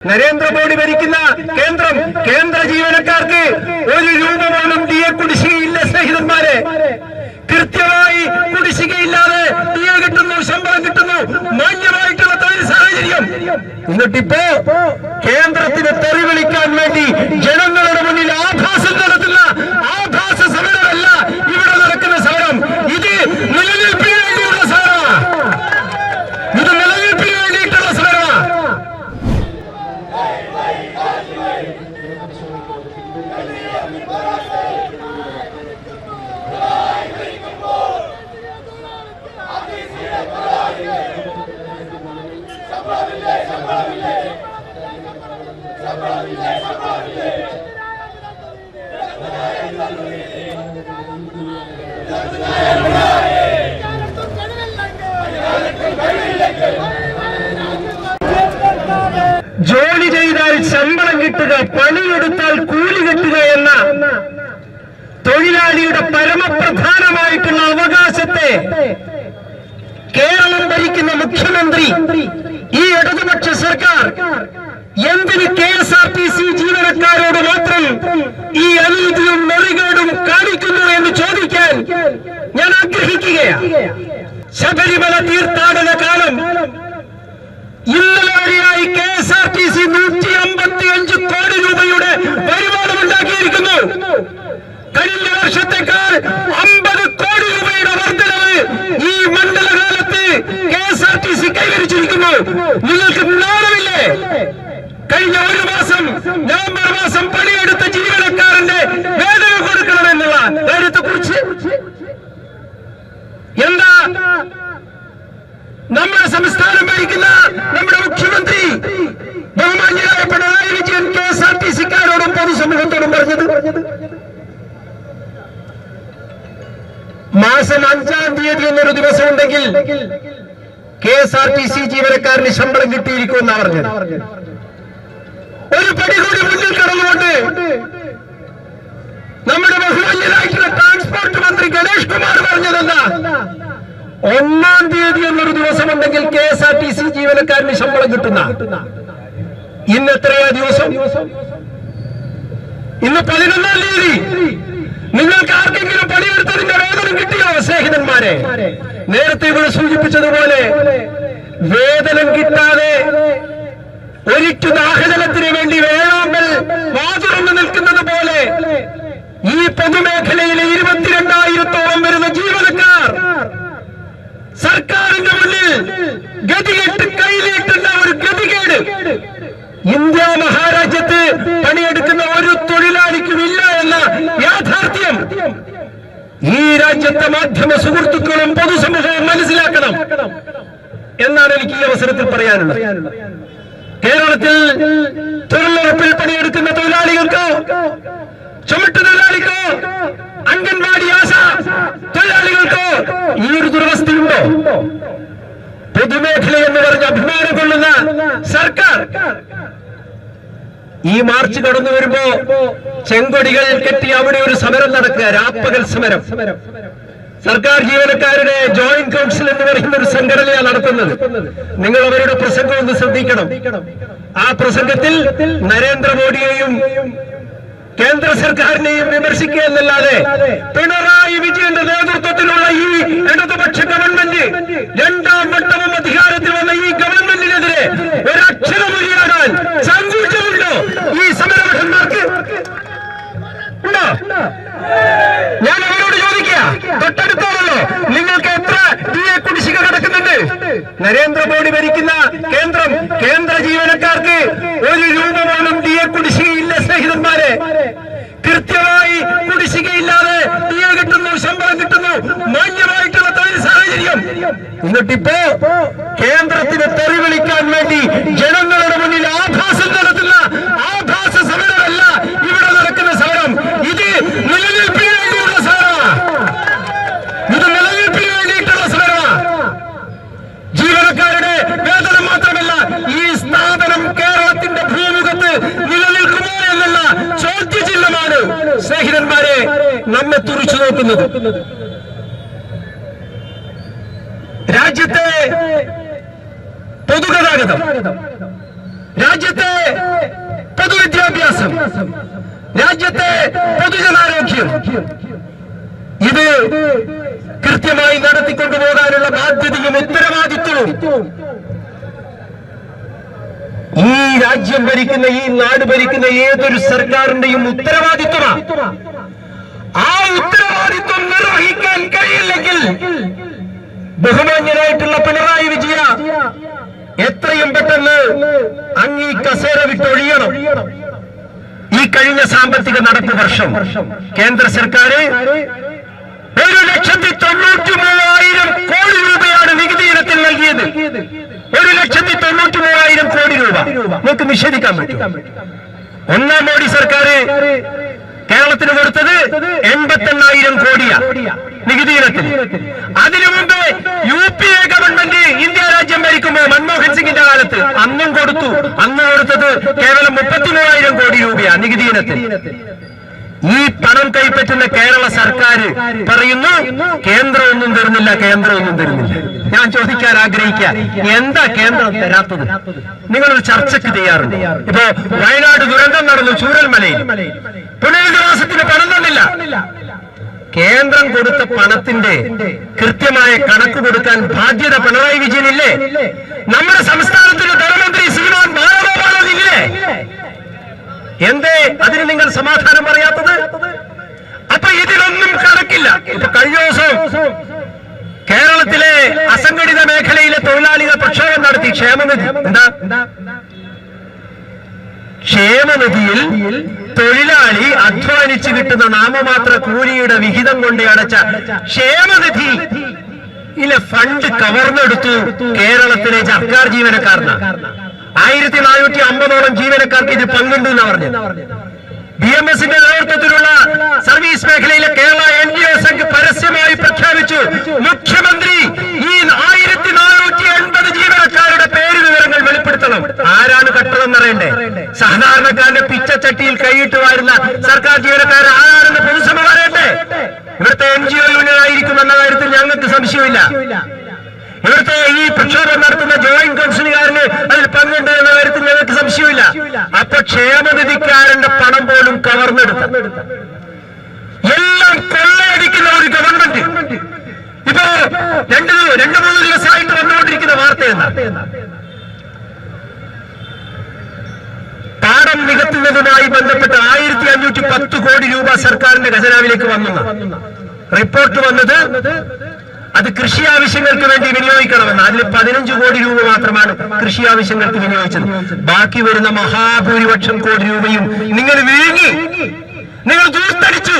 നരേന്ദ്രമോദി ഭരിക്കുന്ന കേന്ദ്രം കേന്ദ്ര ജീവനക്കാർക്ക് ഒരു രൂപ പോലും ഡി എ കുടിശ്ശികയില്ല സ്നേഹിതന്മാരെ. കൃത്യമായി കുടിശ്ശികയില്ലാതെ ഡി എ കിട്ടുന്നു ശമ്പളം കിട്ടുന്നു മാന്യമായിട്ടുള്ള തൊഴിൽ സാഹചര്യം. എന്നിട്ടിപ്പോ Let's go. കിട്ടുക പണിയെടുത്താൽ കൂലി കെട്ടുക എന്ന തൊഴിലാളിയുടെ പരമപ്രധാനമായിട്ടുള്ള അവകാശത്തെ കേരളം ഭരിക്കുന്ന മുഖ്യമന്ത്രി ഈ ഇടതുപക്ഷ സർക്കാർ എന്തിന് K S R T C ജീവനക്കാരോട് മാത്രം ഈ അനീതിയും നെറികേടും കാണിക്കുന്നു എന്ന് ചോദിക്കാൻ ഞാൻ ആഗ്രഹിക്കുകയാണ്. ശബരിമല തീർത്ഥാടന കാലം ഇന്നലെ വഴിയായി K S R T C നൂറ്റി അമ്പത്തി അഞ്ച് കോടി രൂപയുടെ വരുമാനമുണ്ടാക്കിയിരിക്കുന്നു കഴിഞ്ഞ വർഷത്തേക്കാൾ അമ്പത് കോടി രൂപയുടെ വർധനവ് ഈ മണ്ഡലകാലത്ത് K S R T C കൈവരിച്ചിരിക്കുന്നു. നിങ്ങൾക്ക് നാണമില്ലേ? കഴിഞ്ഞ ഒരു മാസം നവംബർ മാസം പണിയെടുത്ത ജീവനക്കാരന്റെ വേതനം കൊടുക്കണമെന്നുള്ള കാര്യത്തെ കുറിച്ച് എന്താ? നമ്മുടെ സംസ്ഥാനം ഭരിക്കുന്ന നമ്മുടെ മുഖ്യമന്ത്രി ബഹുമാന്യരായ Pinarayi Vijayan K S R T സിക്കാരോടും പൊതുസമൂഹത്തോടും പറഞ്ഞത്. മാസം അഞ്ചാം തീയതി എന്നൊരു ദിവസം ഉണ്ടെങ്കിൽ K S R T C ജീവനക്കാരന് ശമ്പളം കിട്ടിയിരിക്കുമെന്നാ പറഞ്ഞത്. ഒരു പടി കൂടി മുന്നിൽ കടന്നുകൊണ്ട് നമ്മുടെ ബഹുമാന്യരായിട്ടുള്ള ട്രാൻസ്പോർട്ട് മന്ത്രി ഗണേഷ് കുമാർ പറഞ്ഞതെന്താ? ഒന്നാം തീയതി എന്നൊരു ദിവസം ഉണ്ടെങ്കിൽ K S R T C ജീവനക്കാരന് ശമ്പളം കിട്ടുന്ന. ഇന്ന് എത്രയാ ദിവസം? ഇന്ന് പതിനൊന്നാം തീയതി. നിങ്ങൾക്ക് ആർക്കെങ്കിലും പണിയെടുത്തതിന്റെ വേതനം കിട്ടിയോ സ്നേഹിതന്മാരെ? നേരത്തെ ഇവിടെ സൂചിപ്പിച്ചതുപോലെ വേതനം കിട്ടാതെ ഒരിറ്റു ദാഹജലത്തിന് വേണ്ടി വേഴാമ്പൽ വാതുറന്ന് നിൽക്കുന്നത് പോലെ ഈ പൊതുമേഖലയിലെ ഇരുപത്തിരണ്ടായിരത്തോളം വരുന്ന ജീവനക്കാർ സർക്കാരിന്റെ മുന്നിൽ ഗതികെട്ട് കയ്യിലിട്ടുന്ന ഒരു ഗതികേട്. ഇന്ത്യ മഹാരാജ്യത്ത് പണിയെടുക്കുന്ന ഒരു തൊഴിലാളിക്കും ഇല്ല എന്ന യാഥാർത്ഥ്യം. ഈ രാജ്യത്തെ മാധ്യമ സുഹൃത്തുക്കളും പൊതുസമൂഹവും മനസ്സിലാക്കണം എന്നാണ് എനിക്ക് ഈ അവസരത്തിൽ പറയാനുള്ളത്. കേരളത്തിൽ തൊഴിലുറപ്പിൽ പണിയെടുക്കുന്ന തൊഴിലാളികൾക്ക് ചുമട്ടു തൊഴിലാളിക്കോ അംഗൻവാടി തൊഴിലാളികൾക്കോ ഈ ഒരു ദുരവസ്ഥയുണ്ടോ പൊതുമേഖല എന്ന് പറഞ്ഞ് അഭിമാനം കൊള്ളുന്ന സർക്കാർ. ഈ മാർച്ച് കടന്നു വരുമ്പോ ചെങ്കൊടികൾ കെട്ടി അവിടെ ഒരു സമരം നടക്കുക രാപ്പകൽ സമരം. സർക്കാർ ജീവനക്കാരുടെ ജോയിന്റ് കൗൺസിൽ എന്ന് പറയുന്ന ഒരു സംഘടനയാണ് നടത്തുന്നത്. നിങ്ങൾ അവരുടെ പ്രസംഗം ഒന്ന് ശ്രദ്ധിക്കണം. ആ പ്രസംഗത്തിൽ നരേന്ദ്രമോദിയെയും കേന്ദ്ര സർക്കാരിനെയും വിമർശിക്കുക എന്നല്ലാതെ പിണറായി വിജയന്റെ നേതൃത്വത്തിലുള്ള ഈ ഇടതുപക്ഷ ഗവൺമെന്റ് രണ്ടാം വട്ടവും അധികാരത്തിൽ വന്ന ഈ ഗവൺമെന്റിനെതിരെ ഒരക്ഷരം ഉരിയാടാൻ സങ്കൂചമുണ്ടോ ഈ സമരഭടന്മാർക്ക് ഞാൻ അവരോട് ചോദിക്കുക. തൊട്ടടുത്താണല്ലോ നിങ്ങൾക്ക് എത്ര ഡി എ കുടിശ്ശിക കിടക്കുന്നുണ്ട് നരേന്ദ്രമോദി ഭരിക്കുന്ന കേന്ദ്രം കേന്ദ്ര ജീവനക്കാർക്ക് ഒരു രൂപ പോലും ഡി കുടിശ്ശികയില്ല സ്നേഹിതന്മാരെ. കൃത്യമായി കുടിശ്ശികയില്ലാതെ ഡി കിട്ടുന്നു ശമ്പളം കിട്ടുന്നു മാന്യമായിട്ടുള്ള തൊഴിൽ സാഹചര്യം. എന്നിട്ടിപ്പോ കേന്ദ്രത്തിന് തെറി വിളിക്കാൻ വേണ്ടി ജനങ്ങളുടെ നോക്കുന്നത് രാജ്യത്തെ പൊതുഗതാഗതം. രാജ്യത്തെ പൊതുവിദ്യാഭ്യാസം. രാജ്യത്തെ പൊതുജനാരോഗ്യം. ഇത് കൃത്യമായി നടത്തിക്കൊണ്ടുപോകാനുള്ള ബാധ്യതയും ഉത്തരവാദിത്വവും. ഈ രാജ്യം ഭരിക്കുന്ന ഈ നാട് ഭരിക്കുന്ന ഏതൊരു സർക്കാരിന്റെയും ഉത്തരവാദിത്വമാണ് ആ ഉത്തരവാദിത്വം നിർവഹിക്കാൻ കഴിയില്ലെങ്കിൽ ബഹുമാന്യനായിട്ടുള്ള പിണറായി വിജയ എത്രയും പെട്ടെന്ന് അങ്ങ് കസേര വിട്ടൊഴിയണം. ഈ കഴിഞ്ഞ സാമ്പത്തിക നടപ്പ് വർഷം കേന്ദ്ര സർക്കാർ ഒരു ലക്ഷത്തി തൊണ്ണൂറ്റി മൂവായിരം കോടി രൂപയാണ് നികുതി ഇനത്തിൽ നൽകിയത്. ഒരു ലക്ഷത്തി തൊണ്ണൂറ്റി മൂവായിരം കോടി രൂപ. നമുക്ക് നിഷേധിക്കാൻ പറ്റും ഒന്നാം മോഡി സർക്കാർ കേരളത്തിന് കൊടുത്തത് എൺപത്തെണ്ണായിരം കോടിയാണ് നികുതി ഇനത്തിൽ. അതിനു മുമ്പ് U P A government India രാജ്യം ഭരിക്കുമ്പോൾ മൻമോഹൻ സിംഗിന്റെ കാലത്ത് അന്നും കൊടുത്തു അന്ന് കൊടുത്തത് കേവലം മുപ്പത്തി മൂവായിരം കോടി രൂപയാണ് നികുതി ഇനത്തിൽ. ഈ പണം കൈപ്പറ്റുന്ന കേരള സർക്കാർ പറയുന്നു കേന്ദ്രം ഒന്നും തരുന്നില്ല കേന്ദ്രം ഒന്നും തരുന്നില്ല. ഞാൻ ചോദിക്കാൻ ആഗ്രഹിക്കുക എന്താ കേന്ദ്രം തരാത്തത്? നിങ്ങളൊരു ചർച്ചയ്ക്ക് തയ്യാറുണ്ട്? ഇപ്പൊ വയനാട് ദുരന്തം നടന്നു ചൂരൽമലയിൽ. പുനരധിവാസത്തിന് പണം തന്നില്ല. കേന്ദ്രം കൊടുത്ത പണത്തിന്റെ കൃത്യമായ കണക്ക് കൊടുക്കാൻ ബാധ്യത പിണറായി വിജയനില്ലേ? നമ്മുടെ സംസ്ഥാനത്തിന് ധനമന്ത്രി എന്തേ? അതിന് നിങ്ങൾ സമാധാനം പറയാത്തത്? അപ്പൊ ഇതിലൊന്നും കണക്കില്ല. ഇപ്പൊ കഴിഞ്ഞ ദിവസം കേരളത്തിലെ അസംഘടിത മേഖലയിലെ തൊഴിലാളികൾ പ്രക്ഷോഭം നടത്തി ക്ഷേമനിധി. എന്താ? ക്ഷേമനിധിയിൽ തൊഴിലാളി അധ്വാനിച്ച് കിട്ടുന്ന നാമമാത്ര കൂലിയുടെ വിഹിതം കൊണ്ട് അടച്ച ക്ഷേമനിധി ഇല്ല? ഫണ്ട് കവർന്നെടുത്തു കേരളത്തിലെ സർക്കാർ ജീവനക്കാരനാ ആയിരത്തി നാനൂറ്റി അമ്പതോളം ജീവനക്കാർക്ക് ഇത് പങ്കുണ്ട് എന്ന് പറഞ്ഞു ബി എം എസിന്റെ നേതൃത്വത്തിലുള്ള സർവീസ് മേഖലയിലെ Kerala N G O Sangh പരസ്യമായി പ്രഖ്യാപിച്ചു. മുഖ്യമന്ത്രി ഈ ആയിരത്തി നാനൂറ്റി എൺപത് ജീവനക്കാരുടെ പേര് വിവരങ്ങൾ വെളിപ്പെടുത്തണം. ആരാണ് കട്ടതെന്ന് അറിയണ്ടേ സാധാരണക്കാരന്റെ പിച്ചച്ചട്ടിയിൽ കൈയിട്ട് വാരുന്ന സർക്കാർ ജീവനക്കാർ ആരാണെന്ന് പൊതുസഭ പറയട്ടെ ഇവിടുത്തെ എൻ ജി ഒ യൂണിയൻ ആയിരിക്കും എന്ന കാര്യത്തിൽ ഞങ്ങൾക്ക് സംശയമില്ല. ഇവിടുത്തെ ഈ പ്രക്ഷോഭം നടത്തുന്ന ജോയിന്റ് കൗൺസിലുകാരന് അതിൽ പങ്കുണ്ട് എന്ന കാര്യത്തിൽ ഞങ്ങൾക്ക് സംശയമില്ല. അപ്പൊ ക്ഷേമനിധിക്കാരന്റെ പണം പോലും കവർന്നെടുത്ത. എല്ലാം കൊള്ളയടിക്കുന്ന ഒരു ഗവൺമെന്റ് ഇപ്പോ രണ്ട് രണ്ടു മൂന്ന് ദിവസമായിട്ട് വന്നുകൊണ്ടിരിക്കുന്ന വാർത്ത എന്താ പാടം നികത്തുന്നതുമായി ബന്ധപ്പെട്ട് ആയിരത്തി അഞ്ഞൂറ്റി പത്ത് കോടി രൂപ സർക്കാരിന്റെ ഖജനാവിലേക്ക് വന്നു റിപ്പോർട്ട് വന്നത് അത് കൃഷി ആവശ്യങ്ങൾക്ക് വേണ്ടി വിനിയോഗിക്കണമെന്ന്. അതിൽ പതിനഞ്ച് കോടി രൂപ മാത്രമാണ് കൃഷി ആവശ്യങ്ങൾക്ക് വിനിയോഗിച്ചത്. ബാക്കി വരുന്ന മഹാഭൂരിപക്ഷം കോടി രൂപയും നിങ്ങൾ വിഴുങ്ങി. നിങ്ങൾ ദൂർത്തടിച്ചു